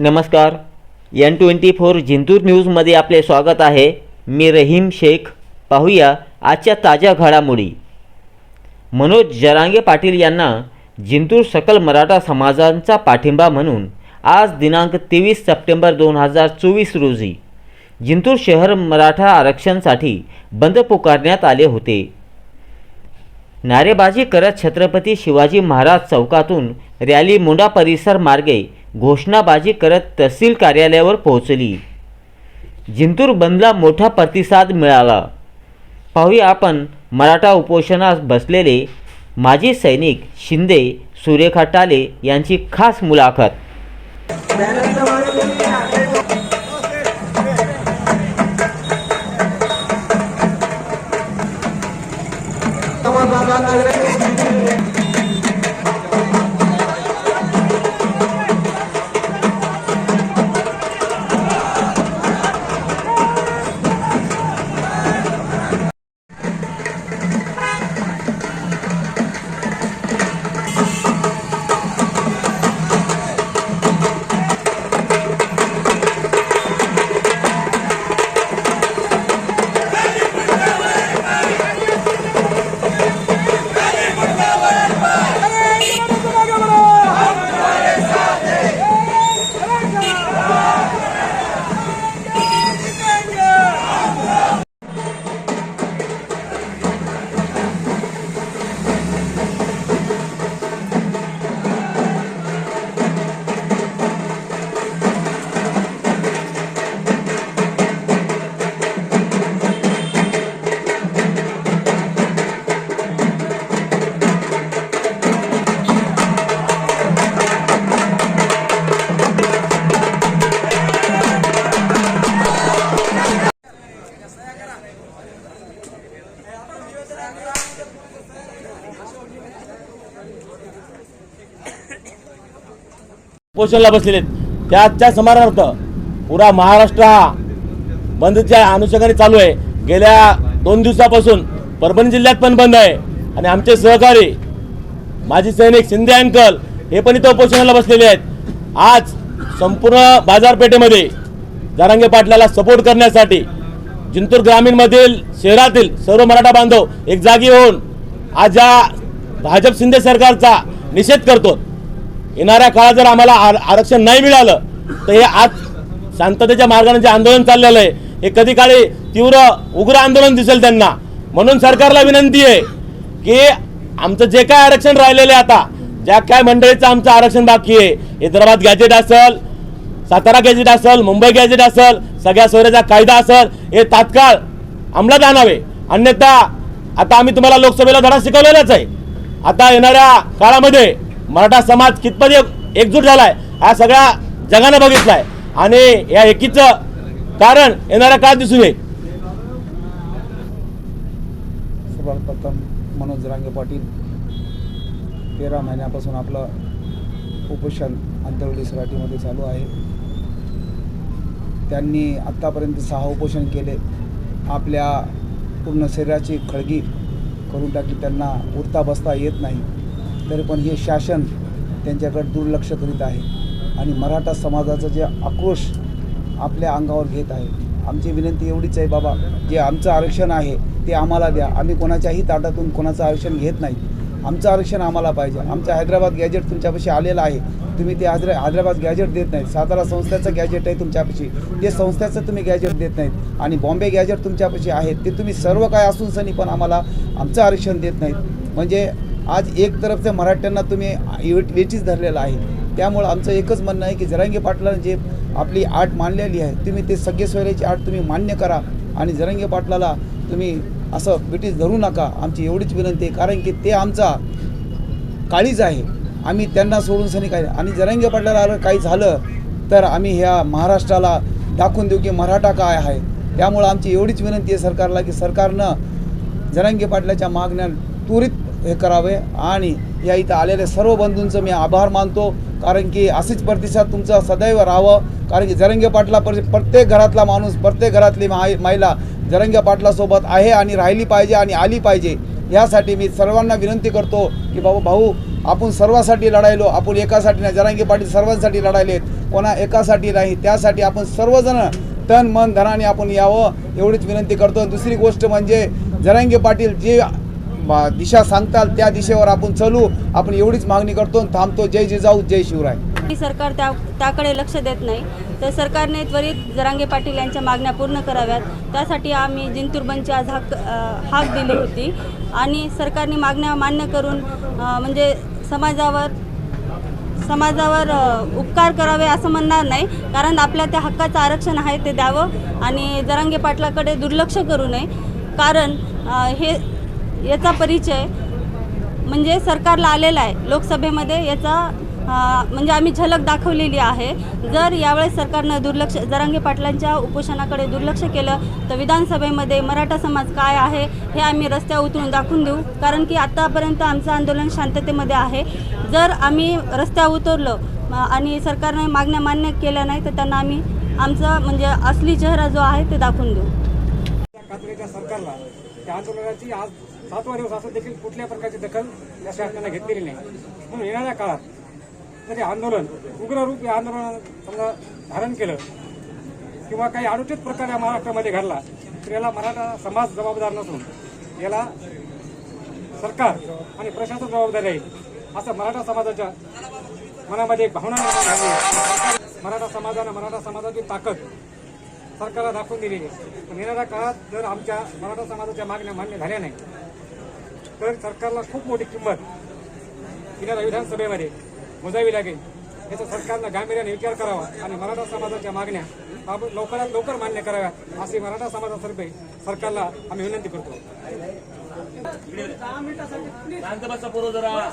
नमस्कार. N twenty four Jintur न्यूजमध्ये आपले स्वागत आहे. मी रहीम शेख. पाहूया आजच्या ताज्या घडामोडी. मनोज जरांगे पाटील यांना जिंतूर सकल मराठा समाजांचा पाठिंबा म्हणून आज दिनांक तेवीस सप्टेंबर दोन हजार चोवीस रोजी जिंतूर शहर मराठा आरक्षणसाठी बंद पुकारण्यात आले होते. नारेबाजी करत छत्रपती शिवाजी महाराज चौकातून रॅली मुंडा परिसर मार्गे घोषणाबाजी करत तहसील कार्यालयावर पोहोचली. जिंतूर बंदला मोठा प्रतिसाद मिळाला. पाहूया आपण मराठा उपोषणास बसलेले माजी सैनिक शिंदे सुरेखा टाले यांची खास मुलाखत. पोषणला बसलेले आहेत. त्याच्या समानार्थ पुरा महाराष्ट्र हा बंदच्या अनुषंगाने चालू आहे. गेल्या दोन दिवसापासून परभणी जिल्ह्यात पण बंद आहे. आणि आमचे सहकारी माजी सैनिक शिंदे अंकल हे पण इथं उपोषणाला बसलेले आहेत. आज संपूर्ण बाजारपेठेमध्ये जारांगे पाटलाला सपोर्ट करण्यासाठी जिंतूर ग्रामीणमधील शहरातील सर्व मराठा बांधव एक जागी होऊन आज या भाजप शिंदे सरकारचा निषेध करतो येणाऱ्या काळात जर आम्हाला आर- आरक्षण नाही मिळालं तर हे आज शांततेच्या मार्गाने जे आंदोलन चाललेलं आहे हे कधी काळी तीव्र उग्र आंदोलन दिसेल त्यांना. म्हणून सरकारला विनंती आहे की आमचं जे काय आरक्षण राहिलेलं आहे आता ज्या काय मंडळीचं आमचं आरक्षण बाकी आहे हैदराबाद गॅजेट असेल सातारा गॅजेट असेल मुंबई गॅजेट असेल सगळ्या सोयऱ्याचा कायदा असेल हे तात्काळ अंमलात आणावे. अन्यथा आता आम्ही तुम्हाला लोकसभेला धडा शिकवलेलाच आहे. आता येणाऱ्या काळामध्ये मराठा समाज कितपत एक- एकजूट झालाय हा सगळ्या जगानं बघितलाय. आणि या एकीचं कारण येणाऱ्या काळ दिसून येईल. सर्वप्रथम मनोज रांगे पाटील तेरा महिन्यापासून आपलं उपोषण आंतरवली सराटीमध्ये चालू आहे. त्यांनी आत्तापर्यंत सहा उपोषण केले. आपल्या पूर्ण शरीराची खळगी करून टाकली. त्यांना उठता बसता येत नाही. तरी पण हे शासन त्यांच्याकडे दुर्लक्ष करीत आहे. आणि मराठा समाजाचं जे आक्रोश आपल्या अंगावर घेत आहे. आमची विनंती एवढीच आहे बाबा जे आमचं आरक्षण आहे ते आम्हाला द्या. आम्ही कोणाच्याही ताटातून कोणाचं आरक्षण घेत नाही. आमचं आरक्षण आम्हाला पाहिजे. आमचं हैदराबाद गॅजेट तुमच्यापाशी आलेलं आहे. तुम्ही ते हैदरा हैदराबाद गॅजेट देत नाहीत. सातारा संस्थेचं गॅजेट आहे तुमच्यापाशी. ते संस्थेचं तुम्ही गॅजेट देत नाहीत. आणि बॉम्बे गॅजेट तुमच्यापाशी आहेत. ते तुम्ही सर्व काय असून सनी पण आम्हाला आमचं आरक्षण देत नाहीत. म्हणजे आज एक तरफच्या मराठ्यांना तुम्ही वेचीच धरलेलं आहे. त्यामुळं आमचं एकच म्हणणं आहे की जरांगे पाटलानं जे आपली आट मांडलेली आहे तुम्ही ते सगळे सोयऱ्याची आट तुम्ही मान्य करा आणि जरांगे पाटलाला तुम्ही असं ब्रिटिश धरू नका. आमची एवढीच विनंती आहे कारण की ते आमचा काळीज आहे. आम्ही त्यांना सोडून सनी काय आणि जरांगे पाटलाला काही झालं तर आम्ही ह्या महाराष्ट्राला दाखवून देऊ की मराठा काय आहे. त्यामुळं आमची एवढीच विनंती आहे सरकारला की सरकारनं जरांगे पाटलाच्या मागण्या त्वरित हे करावे. आणि या इथं आलेल्या सर्व बंधूंचं मी आभार मानतो. कारण की असेच प्रतिसाद तुमचा सदैव राहावं. कारण की जरंगे पाटला पर प्रत्येक घरातला माणूस प्रत्येक घरातली माय महिला जरंगे पाटलासोबत आहे आणि राहिली पाहिजे आणि आली पाहिजे. यासाठी मी सर्वांना विनंती करतो की बाबा भाऊ आपण सर्वासाठी लढायलो. आपण एकासाठी नाही. जरांगी पाटील सर्वांसाठी लढायलेत. कोणा एकासाठी नाही. त्यासाठी आपण सर्वजण तन मन धनाने आपण यावं एवढीच विनंती करतो. दुसरी गोष्ट म्हणजे जरांगी पाटील जे दिशा सांगताल त्या दिशेवर आपण चालू. आपण एवढीच मागणी करतो थांबतो. जय जिजाऊ जय शिवराय. सरकार त्या त्याकडे लक्ष देत नाही. तर सरकारने त्वरित जरांगे पाटील यांच्या मागण्या पूर्ण कराव्यात. त्यासाठी आम्ही जिंतूर बंदची आज हाक हाक दिली होती. आणि सरकारने मागण्या मान्य करून म्हणजे समाजावर समाजावर उपकार करावे असं म्हणणार नाही. कारण आपल्या त्या हक्काचं आरक्षण आहे ते द्यावं आणि जरांगे पाटलाकडे दुर्लक्ष करू नये. कारण हे याचा परिचय म्हणजे सरकारला आलेला आहे. लोकसभेमध्ये याचा म्हणजे आम्ही झलक दाखवलेली आहे. जर यावेळेस सरकारनं दुर्लक्ष जरांगे पाटलांच्या उपोषणाकडे दुर्लक्ष केलं तर विधानसभेमध्ये मराठा समाज काय आहे हे आम्ही रस्त्यावर उतरून दाखवून देऊ. कारण की आत्तापर्यंत आमचं आंदोलन शांततेमध्ये आहे. जर आम्ही रस्त्यावर उतरलो आणि सरकारने मागण्या मान्य केल्या नाही तर त्यांना आम्ही आमचा म्हणजे असली चेहरा जो आहे ते दाखवून देऊ. सरकारला त्या आंदोलनाची आज सातवा दिवस असं देखील कुठल्या प्रकारची दखल या शासनाने घेतलेली नाही. म्हणून येणाऱ्या काळात जर आंदोलन उग्र रूप या आंदोलन समजा धारण केलं किंवा काही अनुचित प्रकार या महाराष्ट्रामध्ये घडला तर याला मराठा समाज जबाबदार नसून याला सरकार आणि प्रशासन जबाबदार आहे असं मराठा समाजाच्या मनामध्ये एक भावना निर्माण झाली मराठा समाजानं मराठा समाजाची ताकद सरकारला दाखवून दिलेली आहे. पण येणाऱ्या काळात जर आमच्या मराठा समाजाच्या मागण्या मान्य झाल्या नाही तर सरकारला खूप मोठी किंमत येणाऱ्या विधानसभेमध्ये मोजावी लागेल. याचा सरकारनं गांभीर्याने विचार करावा आणि मराठा समाजाच्या मागण्या ताब- लवकरात लवकर मान्य कराव्यात अशी मराठा समाजातर्फे सरकारला आम्ही विनंती करतो. शांत बसा जरा.